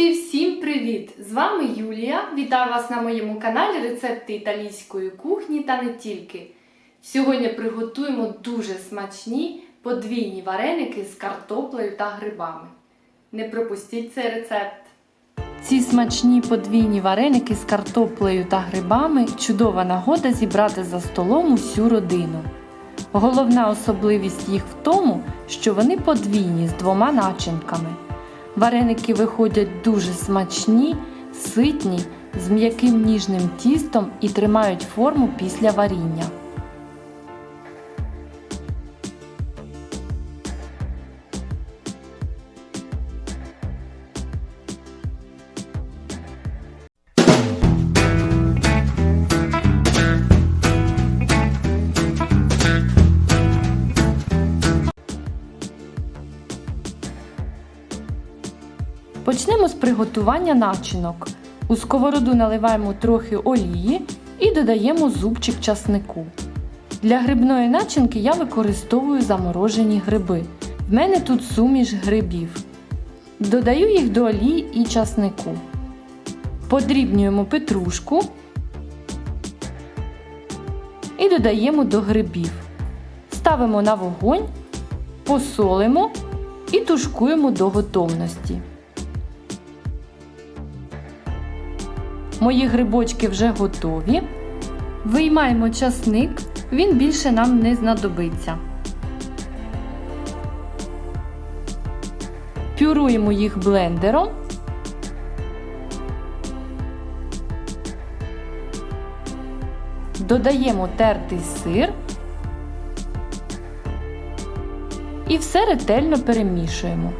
Друзі, всім привіт! З вами Юлія. Вітаю вас на моєму каналі Рецепти італійської кухні та не тільки. Сьогодні приготуємо дуже смачні подвійні вареники з картоплею та грибами. Не пропустіть цей рецепт. Ці смачні подвійні вареники з картоплею та грибами чудова нагода зібрати за столом усю родину. Головна особливість їх в тому, що вони подвійні з двома начинками. Вареники виходять дуже смачні, ситні, з м'яким ніжним тістом і тримають форму після варіння. Почнемо з приготування начинок. У сковороду наливаємо трохи олії і додаємо зубчик часнику. Для грибної начинки я використовую заморожені гриби. В мене тут суміш грибів. Додаю їх до олії і часнику. Подрібнюємо петрушку і додаємо до грибів. Ставимо на вогонь, посолимо і тушкуємо до готовності. Мої грибочки вже готові. Виймаємо часник, він більше нам не знадобиться. Пюруємо їх блендером. Додаємо тертий сир і все ретельно перемішуємо.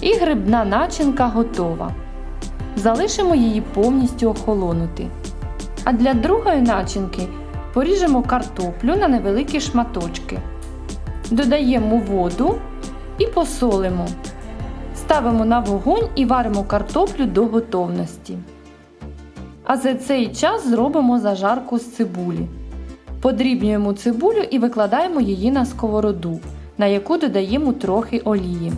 І грибна начинка готова. Залишимо її повністю охолонути. А для другої начинки поріжемо картоплю на невеликі шматочки. Додаємо воду і посолимо. Ставимо на вогонь і варимо картоплю до готовності. А за цей час зробимо зажарку з цибулі. Подрібнюємо цибулю і викладаємо її на сковороду, на яку додаємо трохи олії.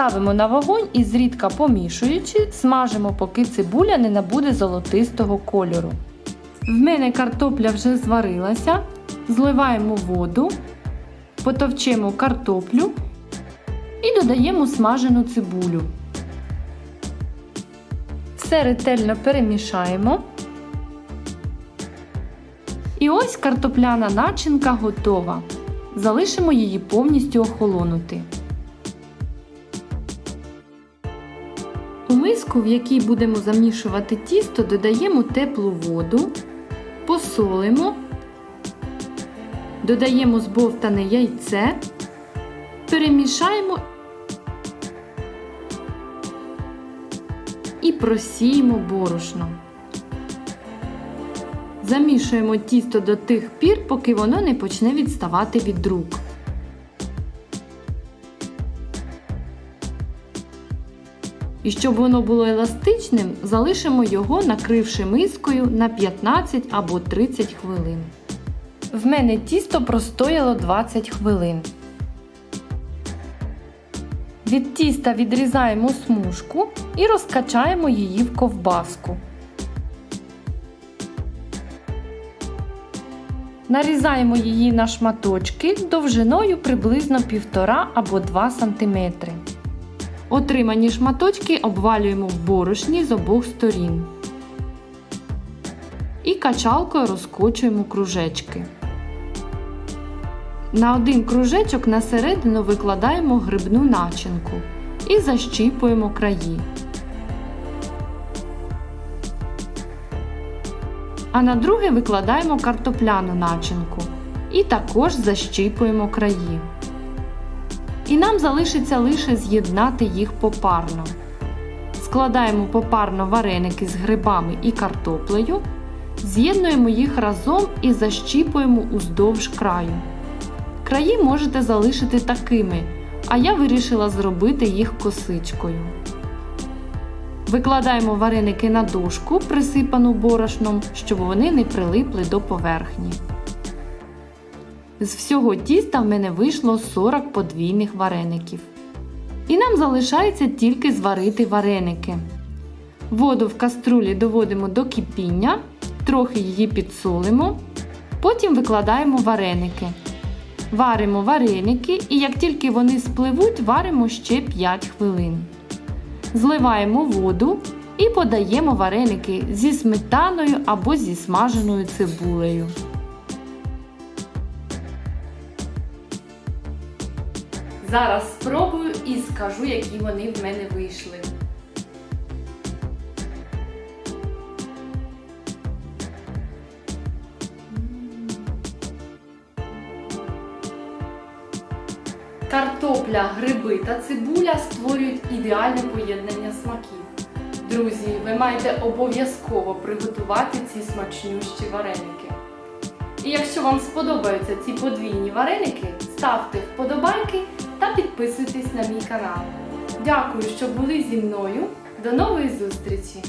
Ставимо на вогонь і зрідка помішуючи, смажимо, поки цибуля не набуде золотистого кольору. В мене картопля вже зварилася, зливаємо воду, потовчемо картоплю і додаємо смажену цибулю. Все ретельно перемішаємо. І ось картопляна начинка готова. Залишимо її повністю охолонути. Миску, в якій будемо замішувати тісто, додаємо теплу воду, посолимо, додаємо збовтане яйце, перемішаємо і просіємо борошно. Замішуємо тісто до тих пір, поки воно не почне відставати від рук. І щоб воно було еластичним, залишимо його, накривши мискою на 15 або 30 хвилин. В мене тісто простояло 20 хвилин. Від тіста відрізаємо смужку і розкачаємо її в ковбаску. Нарізаємо її на шматочки довжиною приблизно 1,5 або 2 см. Отримані шматочки обвалюємо в борошні з обох сторін. І качалкою розкочуємо кружечки. На один кружечок на середину викладаємо грибну начинку і защіпуємо краї. А на другий викладаємо картопляну начинку і також защіпуємо краї. І нам залишиться лише з'єднати їх попарно. Складаємо попарно вареники з грибами і картоплею, з'єднуємо їх разом і защіпуємо уздовж краю. Краї можете залишити такими, а я вирішила зробити їх косичкою. Викладаємо вареники на дошку, присипану борошном, щоб вони не прилипли до поверхні. З всього тіста в мене вийшло 40 подвійних вареників. І нам залишається тільки зварити вареники. Воду в каструлі доводимо до кипіння, трохи її підсолимо, потім викладаємо вареники. Варимо вареники і як тільки вони спливуть, варимо ще 5 хвилин. Зливаємо воду і подаємо вареники зі сметаною або зі смаженою цибулею. Зараз спробую і скажу, які вони в мене вийшли. Картопля, гриби та цибуля створюють ідеальне поєднання смаків. Друзі, ви маєте обов'язково приготувати ці смачнющі вареники. І якщо вам сподобаються ці подвійні вареники, ставте вподобайки підписуйтесь на мій канал. Дякую, що були зі мною. До нової зустрічі!